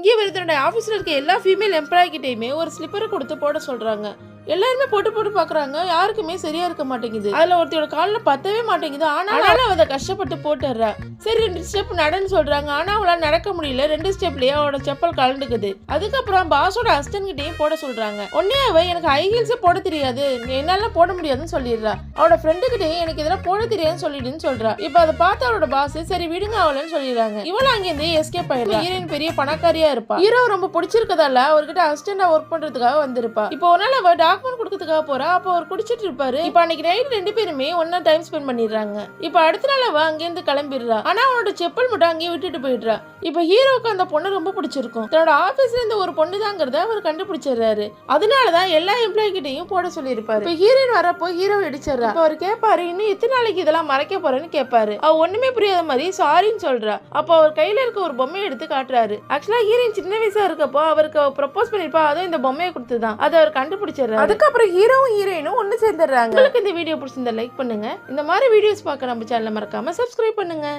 இங்கே வரை தன்னுடைய ஆஃபீஸில் இருக்க எல்லா ஃபீமேல் எம்ப்ளாய் கிட்டேயுமே ஒரு ஸ்லிப்பரை கொடுத்து போட சொல்றாங்க. எல்லாருமே போட்டு போட்டு பார்க்கறாங்க யாருக்குமே சரியா இருக்க மாட்டேங்குது. அதுல ஒருத்தையோட காலில் பத்தவே மாட்டேங்குது. ஆனாலும் அவ அதை கஷ்டப்பட்டு போட்டுடுறா. சரி ரெண்டு ஸ்டெப் நடன்னு சொல்றாங்க. ஆனா அவளால நடக்க முடியல. ரெண்டு ஸ்டெப்லயே அவளோட செப்பல் கலண்டுக்குது. அதுக்கப்புறம் பாஸோட அசிஸ்டன்ட் கிட்டயும் போட சொல்றாங்க. உடனே அவ எனக்கு ஹை ஹீல்ஸே போட தெரியாது. என்னால போட முடியாதுன்னு சொல்லிடுறா. அவளோட ஃப்ரெண்டு கிட்டயும் எனக்கு இதெல்லாம் போட தெரியாதுன்னு சொல்லிடுன்னு சொல்றா. இப்ப அதை பார்த்து அவளோட பாஸ் சரி விடுங்க அவளன்னு சொல்லிடுறாங்க. இவளும் அங்கேருந்து எஸ்கேப் ஆயிடுறா. ஹீரோயின் பெரிய பணக்காரியா இருப்பா. ஹீரோ ரொம்ப பிடிச்சிருக்கதால அவர்கிட்ட அசிஸ்டண்டா ஒர்க் பண்றதுக்காக வந்திருப்பா. இப்போ ஒரு நாள் அவ டாக்குமெண்ட் கொடுக்கறதுக்காக போறா. அப்போ அவர் குடிச்சிட்டு இருப்பாரு. இப்போ அன்னைக்கு நைட் ரெண்டு பேருமே ஒன்னா டைம் ஸ்பெண்ட் பண்ணிடுறாங்க. இப்போ அடுத்த நாள் அவ அங்கேருந்து கிளம்பிடுறா. ஆனா அவனோட செப்பல் மட்டும் அங்கேயே விட்டுட்டு போயிடுறா. இப்போ ஹீரோவுக்கு அந்த பொண்ணு ரொம்ப பிடிச்சிருக்கும். தன்னோட ஆபீஸ்ல இருந்து ஒரு பொண்ணு தாங்கிறத அவர் கண்டுபிடிச்சிடுறாரு. அதனாலதான் எல்லா எம்ப்ளாயி கிட்டையும் போட சொல்லியிருப்பாரு. இப்போ ஹீரோயின் வரப்போ ஹீரோ இடிச்சிடுறா அவர் கேட்பாரு இன்னும் எத்தனை நாளைக்கு இதெல்லாம் மறைக்க போறேன்னு கேட்பாரு அவ ஒண்ணுமே புரியாத மாதிரி சாரின்னு சொல்றா. அப்போ அவர் கையில இருக்க ஒரு பொம்மையை எடுத்து காட்டுறாரு. ஆக்சுவலா ஹீரோயின் சின்ன வயசா இருக்கப்போ அவருக்கு ப்ரப்போஸ் பண்ணிருப்பா அதுவும் இந்த பொம்மையை கொடுத்துதான் அதை அவர் கண்டுபிடிச்சிடுறாரு. அதுக்கப்புறம் ஹீரோவும் ஹீரோயினும் ஒண்ணு சேர்ந்துடுறாங்க. உங்களுக்கு இந்த வீடியோ பிடிச்சிருந்தா லைக் பண்ணுங்க. இந்த மாதிரி வீடியோஸ் பார்க்க நம்ம சேனலை மறக்காம சப்ஸ்கிரைப் பண்ணுங்க.